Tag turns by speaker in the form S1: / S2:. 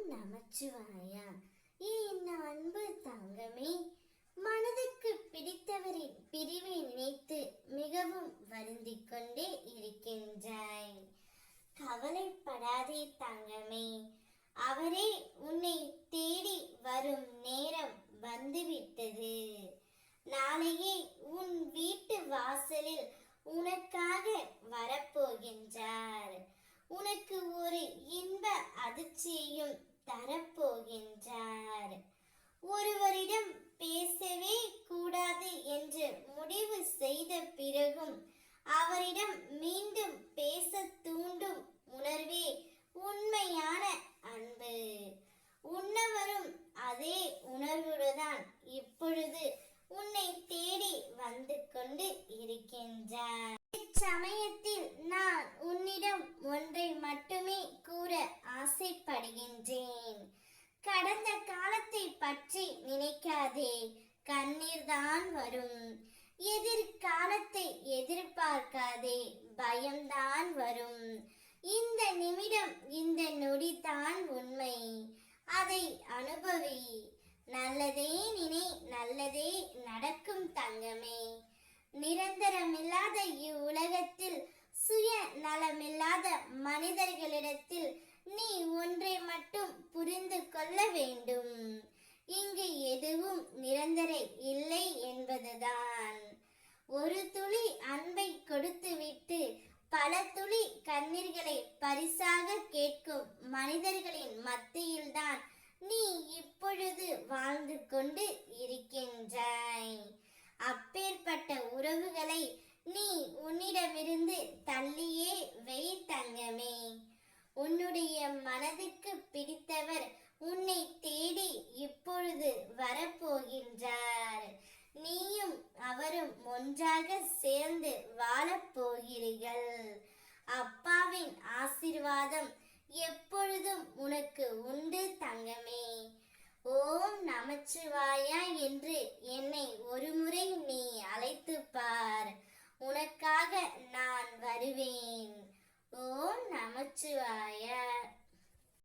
S1: ஓம் நமச்சிவாயா என் அன்பு தங்கமே? மனதுக்கு பிடித்தவரின் பிரிவை நினைத்து மிகவும் வருந்திக் கொண்டே இருக்கின்றாய். கவலைப்படாதே தங்கமே. அவரே உன்னை தேடி வரும் நேரம் வந்துவிட்டது. நாளையே உன் வீட்டு வாசலில் உனக்காக வரப்போகின்றார். உனக்கு ஒரு இன்ப அதிர்ச்சியையும் தரப்போகின்றார். ஒருவரிடம் பேசவே கூடாது என்று முடிவு செய்த பிறகும் அவரிடம் மீண்டும் பேச தூண்டும் உணர்வே உண்மையான அன்பு. உன்னவரும் அதே உணர்வுடன் இப்பொழுது உன்னை தேடி வந்து கொண்டு இருக்கின்றார். இச்சமயத்தில் நான் கடந்த காலத்தை பற்றி நினைக்காதே. கண்ணீர் தான் வரும். எதிர்காலத்தை எதிர்பார்க்காதே. பயம்தான் வரும். இந்த நிமிடம் இந்த நொடி தான் உண்மை. அதை அனுபவி. நல்லதே நினை நல்லதே நடக்கும் தங்கமே. நிரந்தரமில்லாத இவ்வுலகத்தில் சுய நலமில்லாத மனிதர்களிடத்தில் கொள்ள வேண்டும். இங்கு எதுவும் நிரந்தர இல்லை என்பதுதான். ஒரு துளி அன்பை கொடுத்துவிட்டு பல துளி கண்ணீர்களை பரிசாக கேட்கும் மனிதர்களின் மத்தியில்தான் நீ இப்பொழுது வாழ்ந்து கொண்டு இருக்கின்றாய். அப்பேற்பட்ட உறவுகளை நீ உன்னிடமிருந்து தள்ளியே வை தங்கமே. உன்னுடைய மனதுக்கு பிடித்தவர் உன்னை தேடி இப்பொழுது வரப்போகின்றார். நீயும் அவரும் ஒன்றாக சேர்ந்து வாழப்போகிறீர்கள். அப்பாவின் ஆசிர்வாதம் எப்பொழுதும் உனக்கு உண்டு தங்கமே. ஓம் நமச்சிவாயா என்று என்னை ஒருமுறை நீ அழைத்து பார். உனக்காக நான் வருவேன். ஓம் நமச்சிவாயா.